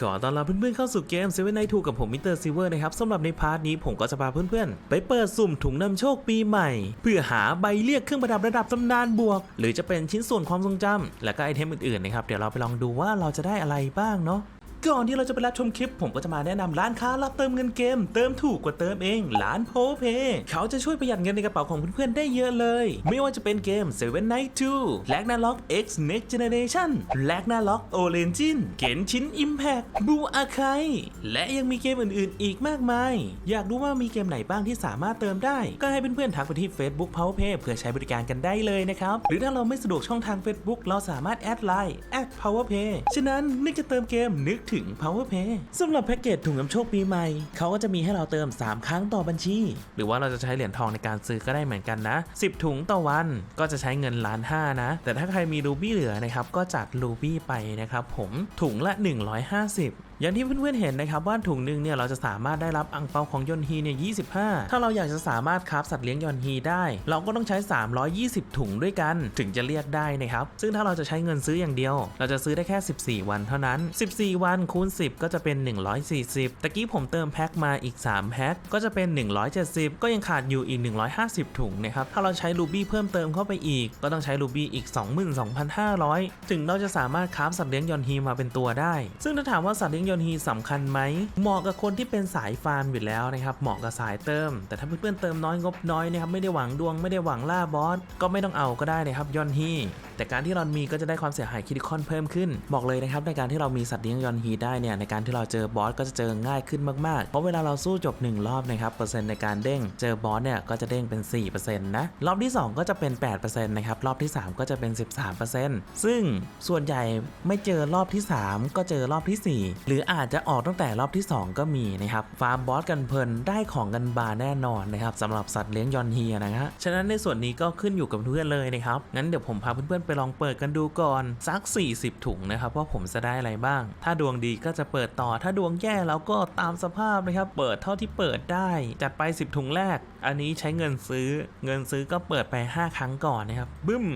ขอต้อนรับเพื่อนๆเข้าสู่เกมเซเว่นไนทูกับผมมิสเตอร์ซิเวอร์นะครับสำหรับในพาร์ทนี้ผมก็จะพาเพื่อนๆ ไปเปิดสุ่มถุงนำโชคปีใหม่ เพื่อหาใบเรียกเครื่องประดับระดับตำนานบวก หรือจะเป็นชิ้นส่วนความทรงจำและก็ไอเทมอื่นๆนะครับเดี๋ยวเราไปลองดูว่าเราจะได้อะไรบ้างเนาะ ก่อนที่เราจะไปรับชมคลิป ผมก็จะมาแนะนำร้านค้ารับเติมเงินเกม เติมถูกกว่าเติมเอง ร้านโพเพเขาจะช่วยประหยัดเงินในกระเป๋าของเพื่อนๆได้เยอะเลย ไม่ว่าจะเป็นเกม Seven Night 2 Ragnarok X Next Generation Ragnarok Origin เกนชิน Impact บูอาคายและยังมีเกมอื่นๆ อีกมากมาย อยากรู้ว่ามีเกมไหนบ้างที่สามารถเติมได้ ก็ให้เพื่อนๆทักไปที่ Facebook PowerPay เพื่อใช้บริการกันได้เลยนะครับ หรือถ้าเราไม่สะดวกช่องทาง Facebook เราสามารถแอดไลน์ @powerpay ฉะนั้นนึกจะเติมเกมนึกถึง PowerPay สำหรับแพ็กเกจถุงน้ำโชคปีใหม่ เขาก็จะมีให้เราเติม 3 ครั้งต่อบัญชี หรือว่าเราจะใช้เหรียญทองในการซื้อก็ได้เหมือนกันนะ 10 ถุงต่อวันก็จะใช้เงินล้านห้านะ แต่ถ้าใครมีรูบี้เหลือนะครับก็จัดรูบี้ไปนะครับผมถุงละ 150 อย่างที่เพื่อนๆเห็นนะครับว่าถุงหนึ่งเนี่ยเราจะสามารถได้รับอังเปาของยอนฮีเนี่ย25ถ้าเราอยากจะสามารถคราฟสัตว์เลี้ยงยอนฮีได้ เราก็ต้องใช้ 320 ถุงด้วยกัน ถึงจะเรียกได้นะครับ ซึ่งถ้าเราจะใช้เงินซื้ออย่างเดียว เราจะซื้อได้แค่ 14 วันเท่านั้น 14 วันคูณ 10 ก็จะเป็น 140 ตะกี้ผมเติมแพ็คมาอีก 3 แพ็คก็จะเป็น 170 ก็ยังขาดอยู่อีก 150 ถุงนะครับ ถ้าเราใช้รูบี้เพิ่มเติมเข้าไปอีก ก็ต้องใช้รูบี้อีก 22,500 ถึงเราจะสามารถคราฟสัตว์เลี้ยงยอนฮีมาเป็นตัวได้ ซึ่งถ้าถามว่าสัตว์เลี้ยงยอนฮีสำคัญไหมเหมาะกับคนที่เป็นสายฟาร์มอยู่แล้วนะครับเหมาะกับสายเติม แต่ถ้าเพื่อนๆเติมน้อยงบน้อยนะครับไม่ได้หวังดวงไม่ได้หวังล่าบอสก็ไม่ต้องเอาก็ได้นะครับยอนฮีแต่การที่เรามีก็จะได้ความเสียหายคิดคอนเพิ่มขึ้น บอกเลยนะครับในการที่เรามีสัตว์เลี้ยงยอนฮีได้เนี่ยในการที่เราเจอบอสก็จะเจอง่ายขึ้นมากๆ เพราะเวลาเราสู้จบ 1 รอบนะครับเปอร์เซ็นต์ในการเด้งเจอบอสเนี่ยก็จะเด้งเป็น 4%นะรอบที่ 2 ก็จะเป็น 8%นะครับรอบที่ 3 ก็จะเป็น 13%ซึ่งส่วนใหญ่ไม่เจอรอบที่ 3 ก็เจอรอบที่ 4 หรืออาจจะออกตั้งแต่รอบที่ 2 ก็มีนะครับฟาร์มบอสกันเพลินได้ของกันบาแน่นอนนะครับสำหรับสัตว์เลี้ยงยอนฮีนะฮะฉะนั้นในส่วนนี้ก็ขึ้นอยู่กับเพื่อนเลยนะครับงั้นเดี๋ยวผมพาเพื่อนๆไปลองเปิดกันดูก่อนสัก 40 ถุงนะครับว่าผมจะได้อะไรบ้าง ถ้าดวงดีก็จะเปิดต่อถ้าดวงแย่เราก็ตามสภาพนะครับเปิดเท่าที่เปิดได้จัดไป 10 ถุงแรก อันนี้ใช้เงินซื้อเงินซื้อก็เปิดไป 5 ครั้งก่อนนะครับบึ้ม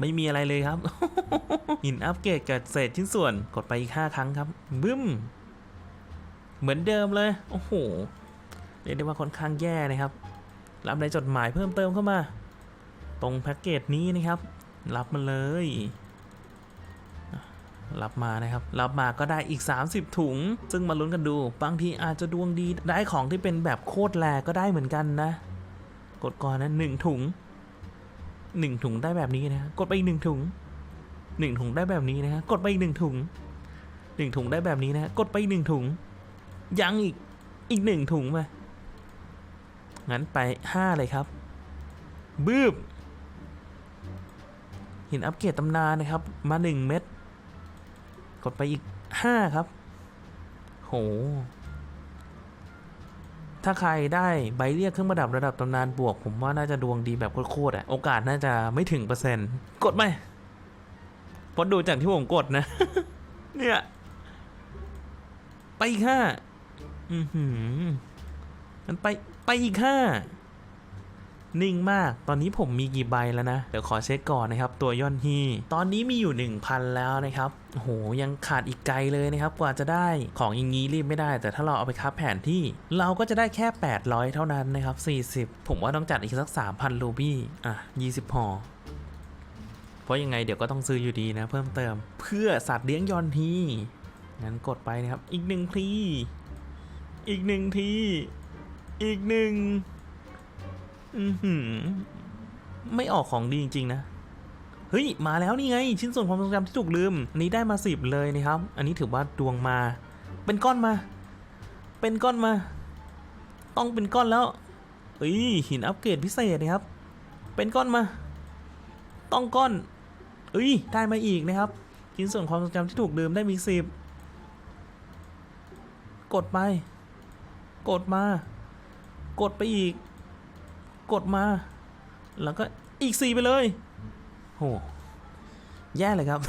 ไม่มีอะไรเลยครับ หินอัปเกรดกับเศษชิ้นส่วนกดไปอีก 5 ครั้งครับ บึ้ม เหมือนเดิมเลย โอ้โห เรียกได้ว่าค่อนข้างแย่นะครับ รับในจดหมายเพิ่มเติมเข้ามา ตรงแพ็กเกจนี้นะครับ รับมาเลย รับมานะครับ รับมาก็ได้อีก 30 ถุง ซึ่งมาลุ้นกันดู บางทีอาจจะดวงดีได้ของที่เป็นแบบโคตรแรก็ได้เหมือนกันนะ กดก่อนนะหนึ่งถุง หนึ่งถุงได้แบบนี้นะกดไปอีกหนึ่งถุงหนึ่งถุงได้แบบนี้นะฮะกดไปอีกหนึ่งถุงหนึ่งถุงได้แบบนี้นะฮะกดไปหนึ่งถุง ยังอีกอีกหนึ่งถุงมางั้นไปห้าเลยครับ บืบหินอัปเกรดตำนานนะครับ มาหนึ่งเม็ดกดไปอีกห้าครับ โห ถ้าใครได้ใบเรียกเครื่องประดับระดับตำนานบวก ผมว่าน่าจะดวงดีแบบโคตรๆอะโอกาสน่าจะไม่ถึงเปอร์เซ็นต์ กดไหมเพราะดูจากที่ผมกดนะ เนี่ย ไปอีกห้า อือหือมันไป ไปอีกห้า นิ่งมาก ตอนนี้ผมมีกี่ใบแล้วนะ เดี๋ยวขอเช็คก่อนนะครับ ตัวย่อนฮีตอนนี้มีอยู่ 1,000 แล้วนะครับโหยังขาดอีกไกลเลยนะครับ กว่าจะได้ของอย่างนี้รีบไม่ได้ แต่ถ้าเราเอาไปคับแผนที่ เราก็จะได้แค่ 800 เท่านั้นนะครับ 40 ผมว่าต้องจัดอีกสัก 3,000 รูบี้ อะ 20ห่อเพราะยังไงเดี๋ยวก็ต้องซื้ออยู่ดีนะ เพิ่มเติม เพื่อสัตว์เลี้ยงยอนทีงั้นกดไปนะครับ อีกหนึ่งที อีกหนึ่งที อีกหนึ่ง อือหือ ไม่ออกของดีจริงๆนะ เฮ้ย มาแล้วนี่ไง ชิ้นส่วนความทรงจำที่ถูกลืม อันนี้ได้มาสิบเลยนะครับ อันนี้ถือว่าดวงมา เป็นก้อนมา เป็นก้อนมา ต้องเป็นก้อนแล้วเอ้ยหินอัปเกรดพิเศษนะครับ เป็นก้อนมา ต้องก้อนเอ้ยได้มาอีกนะครับชิ้นส่วนความทรงจำที่ถูกลืมได้มีสิบกดไป กดมา กดไปอีก กดมา แล้วก็อีกสี่ไปเลย โห แย่เลยครับ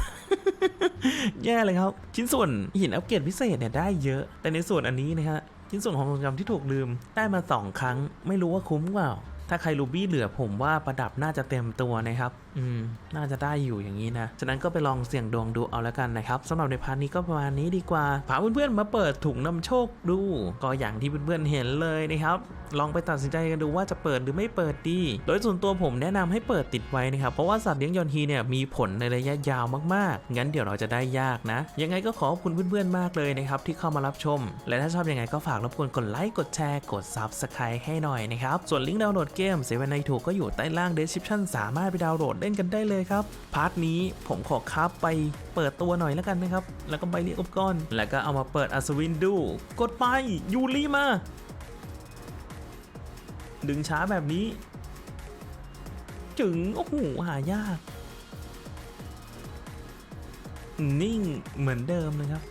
แย่เลยครับ ชิ้นส่วนหินอัปเกรดพิเศษเนี่ยได้เยอะ แต่ในส่วนอันนี้นะฮะ ชิ้นส่วนของโรงแรมที่ถูกลืมได้มาสองครั้ง ไม่รู้ว่าคุ้มเปล่า ถ้าใครรูบี้เหลือผมว่าประดับน่าจะเต็มตัวนะครับ อืม น่าจะได้อยู่อย่างนี้นะ ฉะนั้นก็ไปลองเสี่ยงดวงดูเอาแล้วกันนะครับสำหรับในพาร์ทนี้ก็ประมาณนี้ดีกว่า พาเพื่อนๆมาเปิดถุงนำโชคดู ก็อย่างที่เพื่อนๆเห็นเลยนะครับ ลองไปตัดสินใจกันดูว่าจะเปิดหรือไม่เปิดดี โดยส่วนตัวผมแนะนำให้เปิดติดไว้นะครับ เพราะว่าสัตว์เลี้ยงยอนฮีเนี่ยมีผลในระยะยาวมากๆ งั้นเดี๋ยวเราจะได้ยากนะ ยังไงก็ขอบคุณเพื่อนๆมากเลยนะครับที่เข้ามารับชม และถ้าชอบยังไงก็ฝากรบกวนกดไลค์ กดแชร์ กด Subscribe ให้หน่อยนะครับ ส่วนลิงก์ดาวน์โหลดเกเกมเซเว่นไนทูก็อยู่ใต้ล่าง description สามารถไปดาวน์โหลดเล่นกันได้เลยครับ พาร์ทนี้ผมขอคับไปเปิดตัวหน่อยแล้วกันนะครับ แล้วก็ใบเรียกอุปกรณ์ แล้วก็เอามาเปิดอัศวินดู กดไปยูรีมา ดึงช้าแบบนี้ จึงโอ้โหหายาก นิ่งเหมือนเดิมเลยครับ